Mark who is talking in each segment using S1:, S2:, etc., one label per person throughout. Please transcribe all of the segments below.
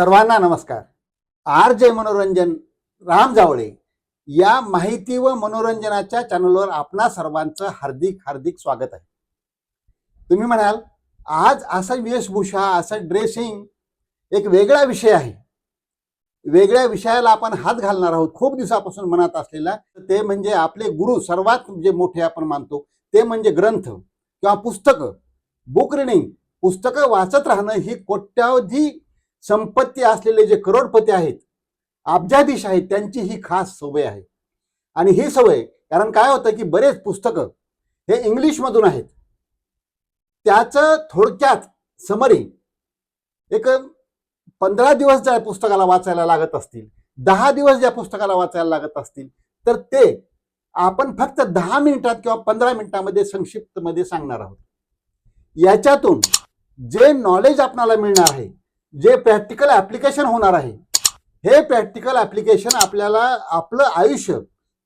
S1: सर्वांना नमस्कार. R J मनोरंजन राम जावळे या माहिती व मनोरंजनाच्या चॅनलवर आपणा सर्वांचं हार्दिक हार्दिक स्वागत आहे. तुम्ही म्हणाल आज असा वेशभूषा असं ड्रेसिंग एक वेगळा विषय आहे. वेगळ्या विषयाला आपण हात घालणार आहोत. खूप दिवसापासून मनात असलेला ते म्हणजे आपले गुरु सर्वात जे मोठे आपण मानतो ते म्हणजे ग्रंथ किंवा पुस्तकं. बुक रिडिंग पुस्तकं वाचत राहणं ही कोट्यावधी संपत्ती असलेले जे करोडपती आहेत अब्जाधीश आहेत त्यांची ही खास सवय आहे. आणि ही सवय कारण काय होतं की बरेच पुस्तकं हे इंग्लिशमधून आहेत. त्याचं थोडक्यात समरी एक पंधरा दिवस ज्या पुस्तकाला वाचायला लागत असतील दहा दिवस ज्या पुस्तकाला वाचायला लागत असतील तर ते आपण फक्त दहा मिनिटात किंवा पंधरा मिनिटामध्ये संक्षिप्तमध्ये सांगणार आहोत. याच्यातून जे नॉलेज आपणाला मिळणार आहे जे प्रॅक्टिकल ऍप्लिकेशन होणार आहे हे प्रॅक्टिकल ऍप्लिकेशन आपल्याला आपलं आयुष्य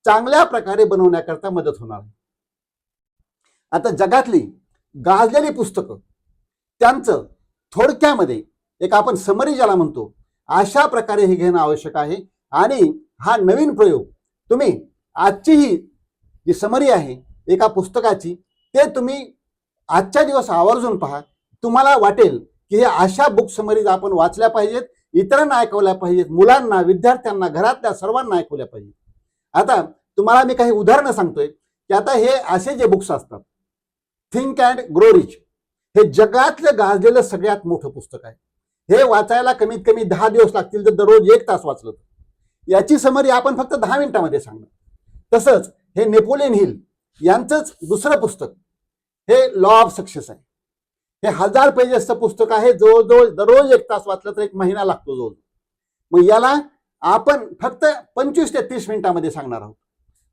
S1: चांगल्या प्रकारे बनवण्याकरता मदत होणार आहे. आता जगातली गाजलेली पुस्तकं त्यांचं थोडक्यामध्ये एक आपण समरी ज्याला म्हणतो अशा प्रकारे हे घेणं आवश्यक आहे. आणि हा नवीन प्रयोग तुम्ही आजची ही जी समरी आहे एका पुस्तकाची ते तुम्ही आजच्या दिवस आवर्जून पहा. तुम्हाला वाटेल की हे अशा बुक समरीज आपण वाचल्या पाहिजेत इतरांना ऐकवल्या पाहिजेत मुलांना विद्यार्थ्यांना घरातल्या सर्वांना ऐकवल्या पाहिजेत. आता तुम्हाला मी काही उदाहरणं सांगतोय की आता हे असे जे बुक्स असतात थिंक अँड ग्रो रिच हे जगातलं गाजलेलं सगळ्यात मोठं पुस्तक आहे. हे वाचायला कमीत कमी दहा दिवस लागतील तर दररोज एक तास वाचलं याची समरी आपण फक्त दहा मिनिटामध्ये सांगणार. तसंच हे नेपोलियन हिल यांचंच दुसरं पुस्तक हे लॉ ऑफ सक्सेस आहे. हे हजार पेजेसचं पुस्तक आहे. जवळजवळ दररोज एक तास वाचलं तर एक महिना लागतो जवळ मग याला आपण फक्त पंचवीस ते तीस मिनिटामध्ये सांगणार आहोत.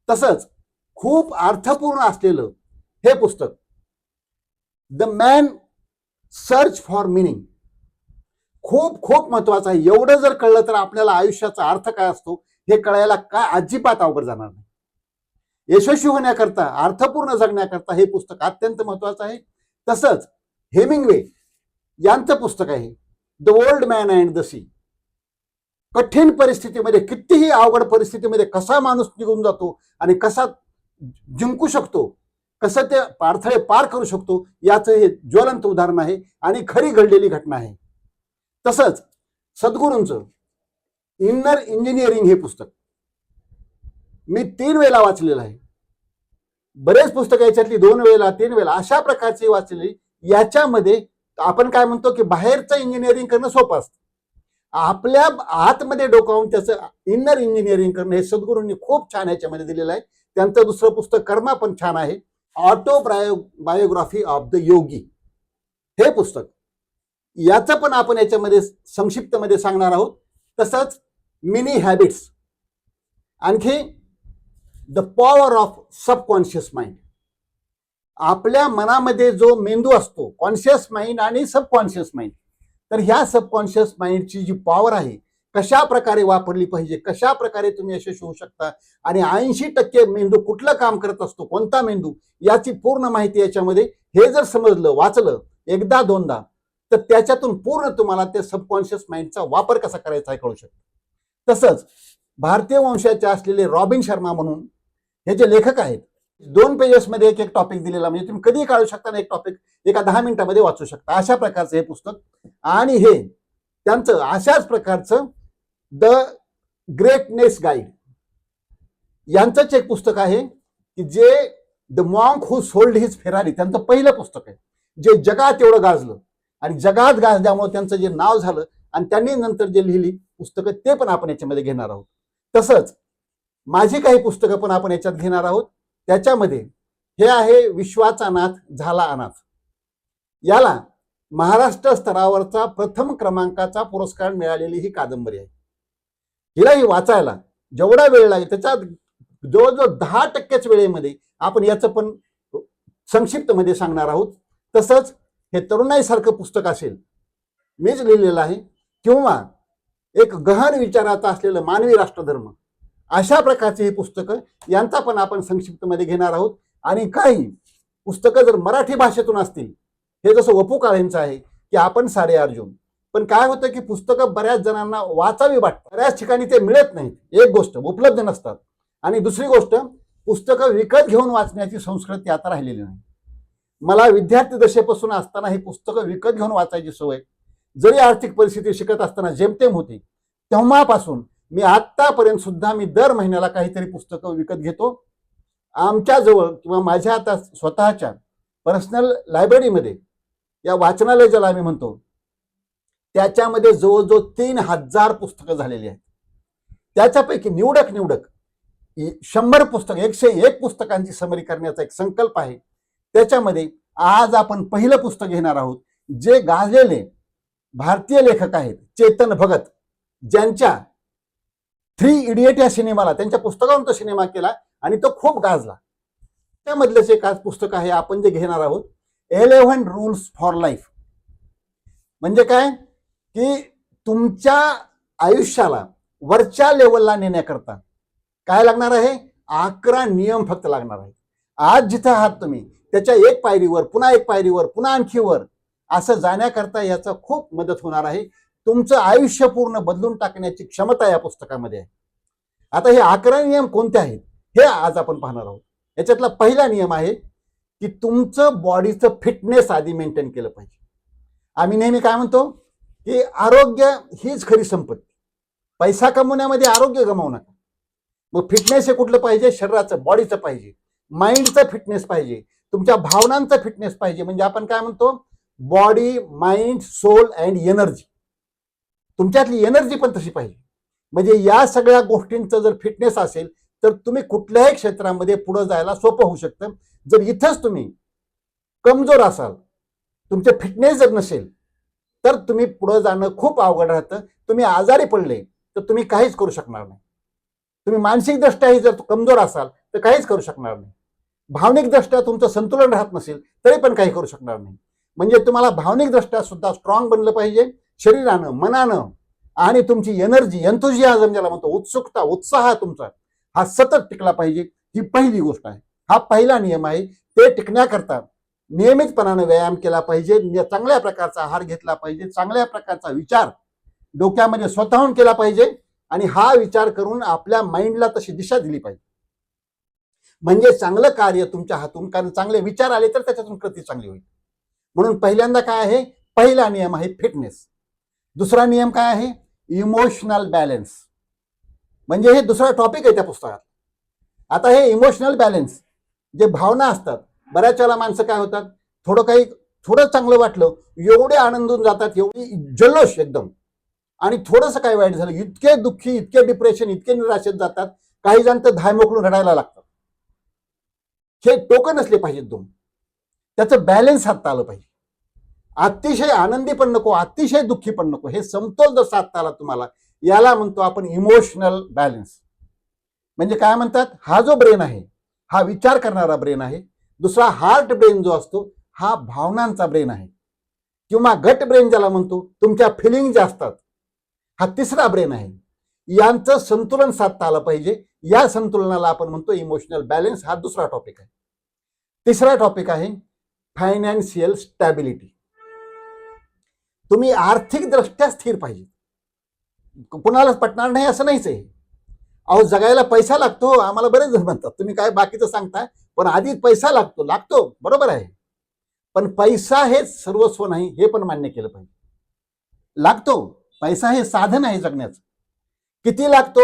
S1: तसंच खूप अर्थपूर्ण असलेलं हे पुस्तक the man search for meaning खूप खूप महत्वाचं आहे. एवढं जर कळलं तर आपल्याला आयुष्याचा अर्थ काय असतो हे कळायला काय अजिबात अवघड जाणार नाही. यशस्वी होण्याकरता अर्थपूर्ण जगण्याकरता हे पुस्तक अत्यंत महत्वाचं आहे. तसंच हेमिंगवे यांचं पुस्तक आहे. The old man and the sea कठीण परिस्थितीमध्ये कितीही अवघड परिस्थितीमध्ये कसा माणूस निघून जातो आणि कसा जिंकू शकतो कसं ते पारथळे पार करू शकतो याचं हे ज्वलंत उदाहरण आहे आणि खरी घडलेली घटना आहे. तसंच सद्गुरूंचं इन्नर इंजिनिअरिंग हे पुस्तक. मी तीन वेळेला वाचलेलं आहे. बरेच पुस्तकं याच्यातली दोन वेळेला तीन वेळेला अशा प्रकारची वाचलेली याच्यामध्ये आपण काय म्हणतो की बाहेरचं इंजिनिअरिंग करणं सोपं असतं. आपल्या आतमध्ये डोकावून त्याचं इनर इंजिनिअरिंग करणं हे सद्गुरूंनी खूप छान याच्यामध्ये दिलेलं आहे. त्यांचं दुसरं पुस्तक कर्मा पण छान आहे. Auto bio biography of the yogi हे पुस्तक. याचं पण आपण याच्यामध्ये संक्षिप्तमध्ये सांगणार आहोत. तसंच मिनी हॅबिट्स आणखी the power of subconscious mind आपल्या मनामध्ये जो मेंदू असतो कॉन्शियस माइंड आणि सबकॉन्शियस माइंड तर ह्या सबकॉन्शियस माइंडची जी पॉवर आहे कशा प्रकारे वापरली पाहिजे कशा प्रकारे तुम्ही यशस्वी होऊ शकता आणि ऐंशी टक्के मेंदू कुठलं काम करत असतो कोणता मेंदू याची पूर्ण माहिती याच्यामध्ये हे जर समजलं वाचलं एकदा दोनदा तर त्याच्यातून पूर्ण तुम्हाला त्या सबकॉन्शियस माइंडचा वापर कसा करायचा हे कळू शकतो. तसंच भारतीय वंशाचे असलेले रॉबिन शर्मा म्हणून हे जे लेखक आहेत दोन पेजेसमध्ये एक एक टॉपिक दिलेला म्हणजे तुम्ही कधीही काढू शकता आणि एक टॉपिक एका दहा मिनिटामध्ये वाचू शकता. अशा प्रकारचं हे पुस्तक. आणि हे त्यांचं अशाच प्रकारचं द ग्रेटनेस गाईड यांचंच एक पुस्तक आहे की जे the monk who sold his Ferrari त्यांचं पहिलं पुस्तक आहे. जे जगात एवढं गाजलं. आणि जगात गाजल्यामुळे त्यांचं जे नाव झालं आणि त्यांनी नंतर जे लिहिली पुस्तकं ते पण आपण याच्यामध्ये घेणार आहोत. तसंच माझी काही पुस्तकं पण आपण याच्यात घेणार आहोत. त्याच्यामध्ये हे आहे विश्वाचा नाथ झाला अनाथ. याला महाराष्ट्र स्तरावरचा प्रथम क्रमांकाचा पुरस्कार मिळालेली ही कादंबरी आहे. हिला ही वाचायला जेवढा वेळ लागेल त्याच्यात जवळजवळ दहा टक्क्याच वेळेमध्ये आपण याचं पण संक्षिप्तमध्ये सांगणार आहोत. तसंच हे तरुणाईसारखं पुस्तक असेल मीच लिहिलेलं आहे किंवा एक गहन विचाराचा असलेलं मानवी राष्ट्रधर्म अशा प्रकारची हे पुस्तकं यांचा पण आपण संक्षिप्तमध्ये घेणार आहोत. आणि काही पुस्तकं जर मराठी भाषेतून असतील हे जसं वपू काळेंचं आहे की आपण सारे अर्जुन. पण काय होतं की पुस्तकं बऱ्याच जणांना वाचावी वाटतात. बऱ्याच ठिकाणी ते मिळत नाहीत. एक गोष्ट उपलब्ध नसतात. आणि दुसरी गोष्ट पुस्तकं विकत घेऊन वाचण्याची संस्कृती आता राहिलेली नाही. मला विद्यार्थी दशेपासून असताना ही पुस्तकं विकत घेऊन वाचायची सवय जरी आर्थिक परिस्थिती शिकत असताना जेमतेम होती तेव्हापासून मी आत्तापर्यंत सुद्धा मी दर महिन्याला काहीतरी पुस्तकं विकत घेतो. आमच्याजवळ किंवा माझ्या आता स्वतःच्या पर्सनल लायब्ररीमध्ये या वाचनालय ज्याला आम्ही म्हणतो त्याच्यामध्ये जवळजवळ तीन हजार पुस्तकं झालेली आहेत. त्याच्यापैकी निवडक निवडक शंभर पुस्तक एकशे एक पुस्तकांची समरी करण्याचा एक संकल्प आहे. त्याच्यामध्ये आज आपण पहिलं पुस्तक घेणार आहोत जे गाजलेले भारतीय लेखक आहेत चेतन भगत ज्यांच्या थ्री इडियट या सिनेमाला त्यांच्या पुस्तकावरून तो सिनेमा केला आणि तो खूप गाजला. त्यामधलंच एक आज पुस्तक आहे आपण जे घेणार आहोत एलेव्हन रूल्स फॉर लाईफ म्हणजे काय? की तुमच्या आयुष्याला वरच्या लेवलला नेण्याकरता काय लागणार आहे? अकरा नियम फक्त लागणार आहे आज जिथं आहात तुम्ही त्याच्या एक पायरीवर पुन्हा एक पायरीवर पुन्हा आणखी वर असं जाण्याकरता याचा खूप मदत होणार आहे. तुमचं आयुष्य पूर्ण बदलून टाकण्याची क्षमता या पुस्तकामध्ये आहे. आता हे अकरा नियम कोणते आहेत? हे आज आपण पाहणार आहोत. याच्यातला पहिला नियम आहे की तुमचं बॉडीचं फिटनेस आधी मेंटेन केलं पाहिजे. आम्ही नेहमी काय म्हणतो? की आरोग्य हीच खरी संपत्ती. पैसा कमवण्यामध्ये आरोग्य गमावू नका. मग फिटनेस हे कुठलं पाहिजे? शरीराचं बॉडीचं पाहिजे. माइंडचं फिटनेस पाहिजे. तुमच्या भावनांचं फिटनेस पाहिजे. म्हणजे आपण काय म्हणतो? Body mind soul and energy तुमच्यातली energy पण तशी पाहिजे. म्हणजे या सगळ्या गोष्टींचं जर फिटनेस असेल तर तुम्ही कुठल्याही क्षेत्रामध्ये पुढे जायला सोपं होऊ शकतं. जर इथंच तुम्ही कमजोर असाल तुमचे फिटनेस जर नसेल तर तुम्ही पुढं जाणं खूप अवघड राहतं. तुम्ही आजारी पडले तर तुम्ही काहीच करू शकणार नाही. तुम्ही मानसिकदृष्ट्याही जर कमजोर असाल तर काहीच करू शकणार नाही. भावनिकदृष्ट्या तुमचं संतुलन राहत नसेल तरी पण काही करू शकणार नाही. म्हणजे तुम्हाला भावनिकदृष्ट्या सुद्धा स्ट्रॉंग बनलं पाहिजे. शरीरानं मनानं आणि तुमची एनर्जी एन्थुजियाझम ज्याला म्हणतो उत्सुकता उत्साह तुमचा हा सतत टिकला पाहिजे. ही पहिली गोष्ट आहे. हा पहिला नियम आहे. ते टिकण्याकरता नियमितपणानं व्यायाम केला पाहिजे. चांगल्या प्रकारचा आहार घेतला पाहिजे. चांगल्या प्रकारचा विचार डोक्यामध्ये स्वतःहून केला पाहिजे आणि हा विचार करून आपल्या माइंडला तशी दिशा दिली पाहिजे. म्हणजे चांगलं कार्य तुमच्या हातून कारण चांगले विचार आले तर त्याच्यातून कृती चांगली होईल. म्हणून पहिल्यांदा काय आहे? पहिला नियम आहे फिटनेस दुसरा नियम काय आहे? इमोशनल बॅलन्स म्हणजे हे दुसरा टॉपिक आहे त्या पुस्तकात. आता हे इमोशनल बॅलन्स जे भावना असतात बऱ्याच वेळेला माणसं काय होतात? थोडं काही थोडं चांगलं वाटलं एवढे आनंदून जातात एवढी जल्लोष एकदम. आणि थोडंसं काय वाईट झालं इतके दुःखी इतके डिप्रेशन इतके निराशेत जातात काही जण तर धाय मोकळून रडायला लागतात. हे टोकन असले पाहिजेत दोन. त्याचं बॅलन्स हात आलं पाहिजे. अतिशय आनंदी पण नको अतिशय दुःखी पण नको. हे समतोल जर साधता आला तुम्हाला याला म्हणतो आपण इमोशनल बॅलन्स म्हणजे काय म्हणतात? हा जो ब्रेन आहे हा विचार करणारा ब्रेन आहे दुसरा हार्ट ब्रेन जो असतो हा भावनांचा ब्रेन आहे. किंवा गट ब्रेन ज्याला म्हणतो तुमच्या फिलिंग ज्या असतात हा तिसरा ब्रेन आहे. यांचं संतुलन साधता आलं पाहिजे. या संतुलनाला आपण म्हणतो इमोशनल बॅलन्स हा दुसरा टॉपिक आहे. तिसरा टॉपिक आहे फायनान्शियल स्टॅबिलिटी तुम्ही आर्थिकदृष्ट्या स्थिर पाहिजे. कुणालाच पटणार नाही असं नाहीच आहे. अहो जगायला पैसा लागतो आम्हाला बरेच जण म्हणतात. तुम्ही काय बाकीचं सांगताय? पण आधी पैसा लागतो लागतो बरोबर आहे. पण पैसा हे सर्वस्व नाही हे पण मान्य केलं पाहिजे. लागतो पैसा हे साधन आहे जगण्याचं. किती लागतो?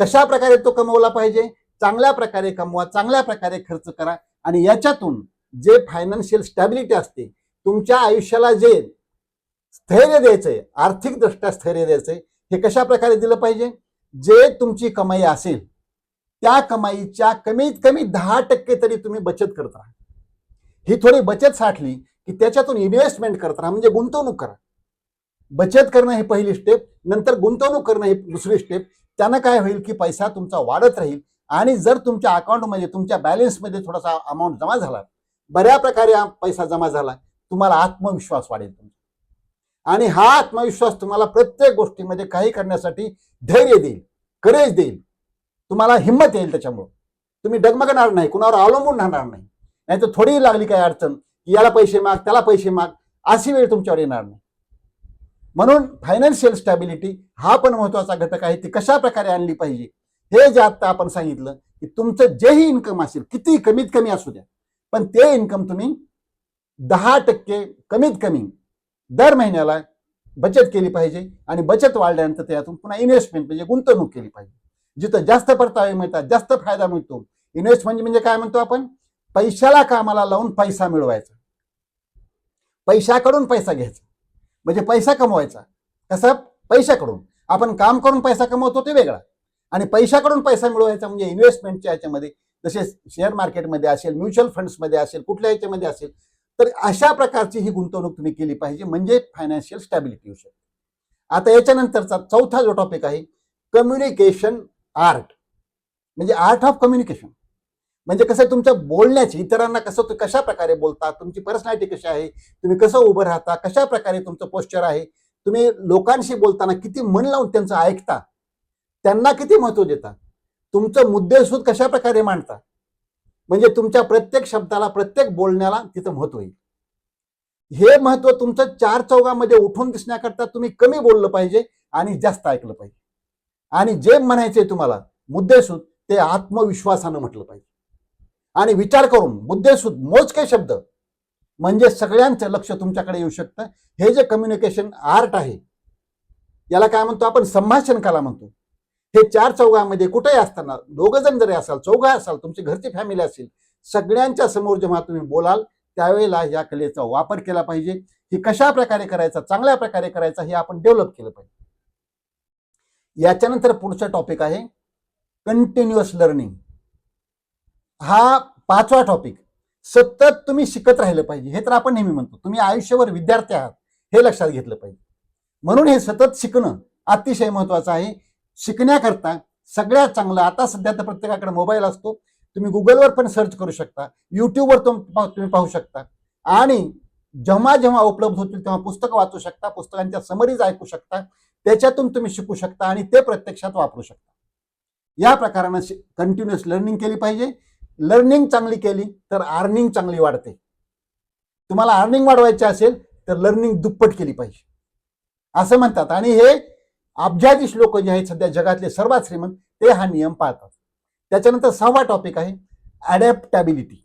S1: कशा प्रकारे तो कमवला पाहिजे? चांगल्या प्रकारे कमवा चांगल्या प्रकारे खर्च करा. आणि याच्यातून जे फायनान्शियल स्टॅबिलिटी असते तुमच्या आयुष्याला जे स्थैर्य द्यायचंय आर्थिकदृष्ट्या स्थैर्य द्यायचंय हे कशा प्रकारे दिलं पाहिजे? जे तुमची कमाई असेल त्या कमाईच्या कमीत कमी दहा टक्के तरी तुम्ही बचत करत राहा. ही थोडी बचत साठली की त्याच्यातून इन्व्हेस्टमेंट करत राहा म्हणजे गुंतवणूक करा. बचत करणं ही पहिली स्टेप नंतर गुंतवणूक करणं ही दुसरी स्टेप त्यानं काय होईल की पैसा तुमचा वाढत राहील आणि जर तुमच्या अकाउंटमध्ये तुमच्या बॅलेन्समध्ये थोडासा अमाऊंट जमा झाला बऱ्या प्रकारे पैसा जमा झाला तुम्हाला आत्मविश्वास वाढेल तुमचा. आणि हा आत्मविश्वास तुम्हाला प्रत्येक गोष्टीमध्ये काही करण्यासाठी धैर्य देईल करेज देईल. तुम्हाला हिंमत येईल त्याच्यामुळं. तुम्ही डगमगणार नाही कुणावर अवलंबून राहणार नाही. नाही तर थोडी लागली काय अडचण की याला पैसे माग त्याला पैसे माग अशी वेळ तुमच्यावर येणार नाही. म्हणून फायनान्शियल स्टॅबिलिटी हा पण महत्त्वाचा घटक आहे ती कशा प्रकारे आणली पाहिजे हे जे आता आपण सांगितलं की तुमचं जेही इन्कम असेल किती कमीत कमी असू द्या पण ते इन्कम तुम्ही दहा टक्के कमीत कमी दर महिन्याला बचत केली पाहिजे आणि बचत वाढल्यानंतर त्यातून पुन्हा इन्व्हेस्टमेंट म्हणजे गुंतवणूक केली पाहिजे. जिथं जास्त परतावे मिळतात जास्त फायदा मिळतो. इन्व्हेस्ट म्हणजे म्हणजे काय म्हणतो आपण? पैशाला कामाला लावून पैसा मिळवायचा. पैशाकडून पैसा घ्यायचा. म्हणजे पैसा कमवायचा. कसा? पैशाकडून. आपण काम करून पैसा कमवतो ते वेगळा. आणि पैशाकडून पैसा मिळवायचा म्हणजे इन्व्हेस्टमेंटच्या याच्यामध्ये जसे शेअर मार्केटमध्ये असेल म्युच्युअल फंड्समध्ये असेल कुठल्या याच्यामध्ये असेल तर अशा प्रकारची ही गुंतवणूक तुम्ही केली पाहिजे म्हणजे फायनान्शियल स्टॅबिलिटी येऊ शकते. आता याच्यानंतरचा चौथा जो टॉपिक आहे कम्युनिकेशन आर्ट म्हणजे आर्ट ऑफ कम्युनिकेशन म्हणजे कसं तुमच्या बोलण्याची इतरांना कसं तु- कशा प्रकारे बोलता तुमची पर्सनॅलिटी कशी आहे तुम्ही कसं उभं राहता कशा प्रकारे तुमचं पोस्चर आहे तुम्ही लोकांशी बोलताना किती मन लावून त्यांचं ऐकता त्यांना किती महत्त्व देता तुमचं मुद्देसूद कशा प्रकारे मांडता म्हणजे तुमच्या प्रत्येक शब्दाला प्रत्येक बोलण्याला तिथं महत्त्व येईल. हे महत्त्व तुमचं चार चौघामध्ये उठून दिसण्याकरता तुम्ही कमी बोललं पाहिजे आणि जास्त ऐकलं पाहिजे. आणि जे म्हणायचे तुम्हाला मुद्देसूद ते आत्मविश्वासानं म्हटलं पाहिजे. आणि विचार करून मुद्देसूद मोजके शब्द म्हणजे सगळ्यांचं लक्ष तुमच्याकडे येऊ शकतं. हे जे कम्युनिकेशन आर्ट आहे याला काय म्हणतो आपण? संभाषण कला म्हणतो. हे चार चौघामध्ये कुठेही असताना दोघ जण जरी असाल चौघा असाल तुमची घरची फॅमिली असेल सगळ्यांच्या समोर जेव्हा तुम्ही बोलाल त्यावेळेला या कलेचा वापर केला पाहिजे. ही कशा प्रकारे करायचा चांगल्या प्रकारे करायचा हे आपण डेव्हलप केलं पाहिजे. याच्यानंतर पुढचा टॉपिक आहे कंटिन्युअस लर्निंग हा पाचवा टॉपिक सतत तुम्ही शिकत राहिलं पाहिजे. हे तर आपण नेहमी म्हणतो तुम्ही आयुष्यभर विद्यार्थी आहात हे लक्षात घेतलं पाहिजे. म्हणून हे सतत शिकणं अतिशय महत्वाचं आहे. शिकण्याकरता सगळ्यात चांगलं आता सध्या तर प्रत्येकाकडे मोबाईल असतो तुम्ही गुगलवर पण सर्च करू शकता युट्यूबवर तुम्ही पाहू शकता. आणि जेव्हा जेव्हा उपलब्ध होतील तेव्हा पुस्तकं वाचू शकता पुस्तकांच्या समरीज ऐकू शकता त्याच्यातून तुम्ही शिकू शकता आणि ते प्रत्यक्षात वापरू शकता. या प्रकारानं कंटिन्युअस लर्निंग केली पाहिजे. लर्निंग चांगली केली तर अर्निंग चांगली वाढते. तुम्हाला अर्निंग वाढवायची असेल तर लर्निंग दुप्पट केली पाहिजे. असं म्हणतात. आणि हे अब्जाधीश लोक जे आहेत सध्या जगातले सर्वात श्रीमंत ते हा नियम पाळतात. त्याच्यानंतर सहावा टॉपिक आहे अडॅप्टॅबिलिटी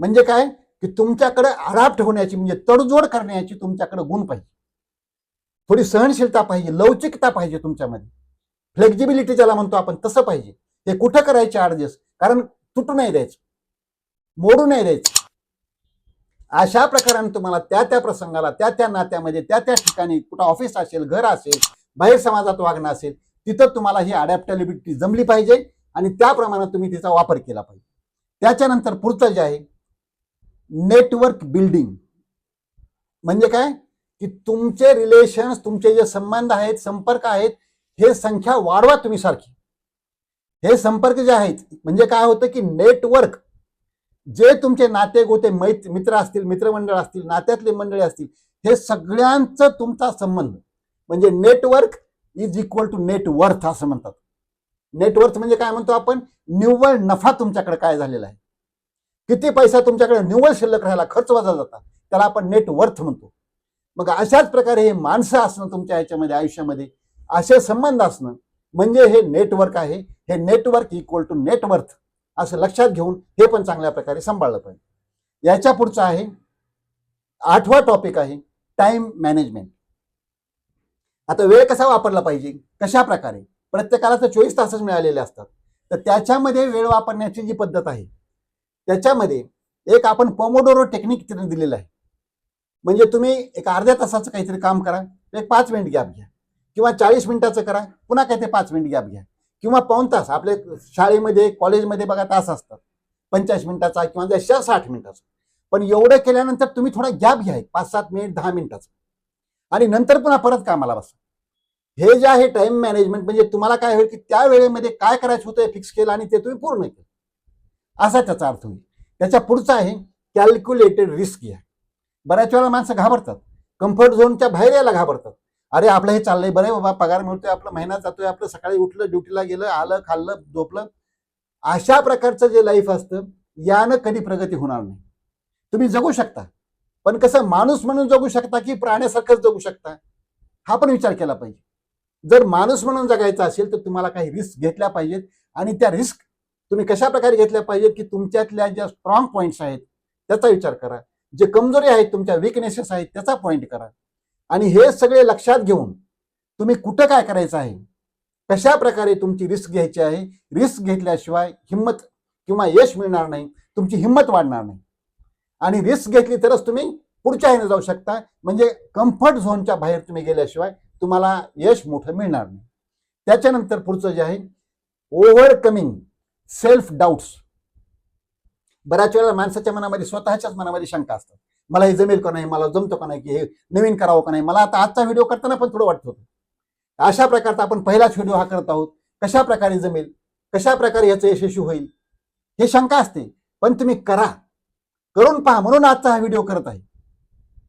S1: म्हणजे काय? की तुमच्याकडे अडॅप्ट होण्याची म्हणजे तडजोड करण्याची तुमच्याकडे गुण पाहिजे. थोडी सहनशीलता पाहिजे लवचिकता पाहिजे तुमच्यामध्ये. फ्लेक्झिबिलिटी ज्याला म्हणतो आपण तसं पाहिजे. हे कुठं करायचे ऍडजस्ट कारण तुटू नाही द्यायचं. मोडू नाही द्यायचं. अशा प्रकाराने तुम्हाला त्या त्या प्रसंगाला त्या त्या नात्यामध्ये त्या त्या ठिकाणी कुठं ऑफिस असेल घर असेल बाहेर समाजात वागणं असेल तिथं तुम्हाला ही अडॅप्टॅबिलिटी जमली पाहिजे आणि त्याप्रमाणे तुम्ही तिचा वापर केला पाहिजे. त्याच्यानंतर पुढचं जे आहे नेटवर्क बिल्डिंग म्हणजे काय? की तुमचे रिलेशन्स तुमचे जे संबंध आहेत संपर्क आहेत हे संख्या वाढवा तुम्ही सारखी. हे संपर्क जे आहेत म्हणजे काय होतं की नेटवर्क जे तुमचे नाते गोते मैत मित्र असतील मित्रमंडळ असतील नात्यातले मंडळी असतील हे सगळ्यांचं तुमचा संबंध. म्हणजे network is equal to net worth असं म्हणतात. नेटवर्थ म्हणजे काय म्हणतो आपण? निव्वळ नफा तुमच्याकडे काय झालेला आहे? किती पैसा तुमच्याकडे निव्वळ शिल्लक राहिला खर्च वजा जाता त्याला आपण नेटवर्थ म्हणतो. मग अशाच प्रकारे हे माणसं असणं तुमच्या ह्याच्यामध्ये आयुष्यामध्ये असे संबंध असणं म्हणजे हे नेटवर्क आहे. हे नेटवर्क इक्वल टू नेटवर्थ असं लक्षात घेऊन हे पण चांगल्या प्रकारे सांभाळलं पाहिजे. याच्या पुढचं आहे आठवा टॉपिक आहे टाइम मॅनेजमेंट आता वेळ कसा वापरला पाहिजे? कशा प्रकारे? प्रत्येकाला तर चोवीस तासच मिळालेले असतात. तर त्याच्यामध्ये वेळ वापरण्याची जी पद्धत आहे त्याच्यामध्ये एक आपण पोमोडोरो टेक्निक तिथे दिलेलं आहे. म्हणजे तुम्ही एक अर्ध्या तासाचं काहीतरी काम करा एक पाच मिनिट गॅप घ्या. किंवा चाळीस मिनिटाचं करा पुन्हा काहीतरी पाच मिनिट गॅप घ्या. किंवा पाऊन तास आपले शाळेमध्ये कॉलेजमध्ये बघा तास असतात. पंचाळीस मिनिटाचा किंवा जशा साठ मिनिटाचा. पण एवढं केल्यानंतर तुम्ही थोडा गॅप घ्या एक पाच सात मिनिट दहा मिनिटाचा. आणि नंतर पुन्हा परत कामाला बसा. हे जे आहे टाइम मॅनेजमेंट म्हणजे तुम्हाला काय होईल की त्या वेळेमध्ये काय करायचं होतं फिक्स केलं आणि ते तुम्ही पूर्ण केलं. असा त्याचा अर्थ होईल. त्याच्या पुढचा आहे कॅल्क्युलेटेड रिस्क घ्या बऱ्याच वेळा माणसं घाबरतात. कम्फर्ट झोनच्या बाहेर यायला घाबरतात. अरे आपलं हे चाललंय बरं बाबा पगार मिळतोय आपलं महिना जातोय आपलं सकाळी उठलं ड्युटीला गेलं आलं खाल्लं झोपलं. अशा प्रकारचं जे लाईफ असतं यानं कधी प्रगती होणार नाही. तुम्ही जगू शकता. पण कसं माणूस म्हणून जगू शकता की प्राण्यासारखंच जगू शकता? हा पण विचार केला पाहिजे. जर माणूस म्हणून जगायचा असेल तर तुम्हाला काही रिस्क घेतल्या पाहिजेत. आणि त्या रिस्क तुम्ही कशा प्रकारे घेतल्या पाहिजेत की तुमच्यातल्या ज्या स्ट्रॉंग पॉईंट्स आहेत त्याचा विचार करा. जे कमजोरी आहेत तुमच्या विकनेसेस आहेत त्याचा पॉईंट करा. आणि हे सगळे लक्षात घेऊन तुम्ही कुठं काय करायचं आहे? कशा प्रकारे तुमची रिस्क घ्यायची आहे? रिस्क घेतल्याशिवाय हिंमत किंवा यश मिळणार नाही. तुमची हिंमत वाढणार नाही. आणि रिस्क घेतली तरच तुम्ही पुढच्या ह्याने जाऊ शकता म्हणजे कम्फर्ट झोनच्या बाहेर तुम्ही गेल्याशिवाय तुम्हाला यश मोठं मिळणार नाही. त्याच्यानंतर पुढचं जे आहे ओव्हरकमिंग सेल्फ डाऊट्स बऱ्याच वेळेला माणसाच्या मनामध्ये स्वतःच्याच मनामध्ये शंका असतात. मला हे जमेल का नाही मला जमतो का नाही की हे नवीन करावं का नाही. मला आता आजचा व्हिडिओ करताना पण थोडं वाटत होतं. अशा प्रकारचा आपण पहिलाच व्हिडिओ हा करत आहोत. कशा प्रकारे जमेल कशा प्रकारे याचं यशस्वी होईल हे शंका असते. पण तुम्ही करा. करून पहा म्हणून आजचा हा व्हिडिओ करत आहे.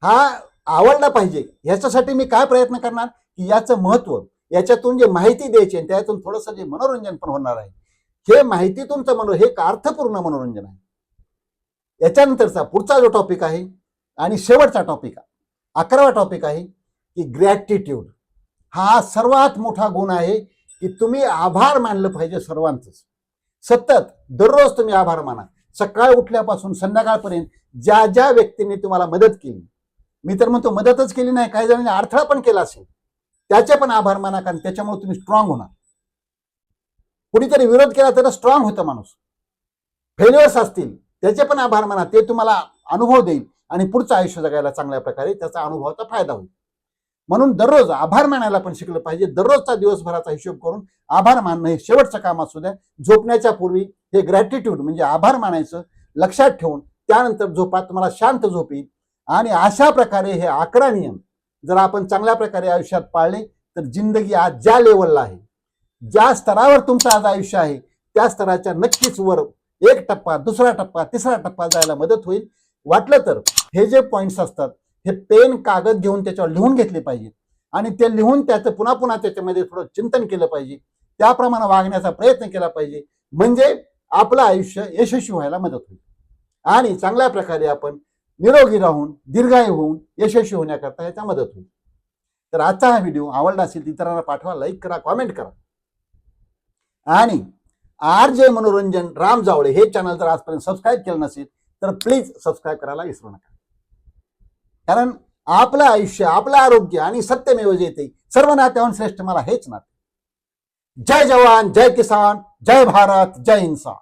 S1: हा आवडला पाहिजे. ह्याच्यासाठी मी काय प्रयत्न करणार? की याचं महत्त्व याच्यातून जे माहिती द्यायची आहे त्यातून थोडंसं जे मनोरंजन पण होणार आहे. हे माहिती तुमचं मनो हे एक अर्थपूर्ण मनोरंजन आहे. याच्यानंतरचा पुढचा जो टॉपिक आहे आणि शेवटचा टॉपिक अकरावा टॉपिक आहे की ग्रॅटिट्यूड हा सर्वात मोठा गुण आहे की तुम्ही आभार मानलं पाहिजे सर्वांचंच. सतत दररोज तुम्ही आभार माना. सकाळ उठल्यापासून संध्याकाळपर्यंत ज्या ज्या व्यक्तींनी तुम्हाला मदत केली मी तर म्हणतो मदतच केली नाही काही जणांनी अडथळा पण केला असेल. त्याचे पण आभार माना कारण त्याच्यामुळे तुम्ही स्ट्रॉंग होणार. कुणीतरी विरोध केला तर स्ट्रॉंग होतं माणूस. फेल्युअर्स असतील त्याचे पण आभार माना ते तुम्हाला अनुभव देईल आणि पुढचं आयुष्य जगायला चांगल्या प्रकारे त्याचा अनुभवाचा फायदा होईल. म्हणून दररोज आभार मानायला पण शिकलं पाहिजे. दररोजचा दिवसभराचा हिशोब करून आभार मानणं हे शेवटचं काम असू द्या. झोपण्याच्या पूर्वी हे ग्रॅटिट्यूड म्हणजे आभार मानायचं लक्षात ठेवून त्यानंतर झोपात तुम्हाला शांत झोप येईल. आणि अशा प्रकारे हे अकरा नियम जर आपण चांगल्या प्रकारे आयुष्यात पाळले तर जिंदगी आज ज्या लेवलला आहे ज्या स्तरावर तुमचं आज आयुष्य आहे त्या स्तराच्या नक्कीच वर एक टप्पा दुसरा टप्पा तिसरा टप्पा जायला मदत होईल. वाटलं तर हे जे पॉईंट्स असतात हे पेन कागद घेऊन त्याच्यावर लिहून घेतले पाहिजे. आणि ते लिहून त्याचं पुन्हा पुन्हा त्याच्यामध्ये थोडं चिंतन केलं पाहिजे. त्याप्रमाणे वागण्याचा प्रयत्न केला पाहिजे. म्हणजे आपलं आयुष्य यशस्वी व्हायला मदत होईल. आणि चांगल्या प्रकारे आपण निरोगी राहून दीर्घायू होऊन यशस्वी होण्याकरता याचा मदत होईल. तर आजचा हा व्हिडिओ आवडला असेल इतरांना पाठवा लाईक करा कॉमेंट करा. आणि आर जे मनोरंजन राम जावळे हे चॅनल जर आजपर्यंत सबस्क्राईब केलं नसेल तर प्लीज सबस्क्राईब करायला विसरू नका. कारण आपलं आयुष्य आपलं आरोग्य आणि सत्यमेव जयते सर्व नात्याहून श्रेष्ठ मला हेच नाते. जय जवान जय किसान जय भारत जय इन्सान.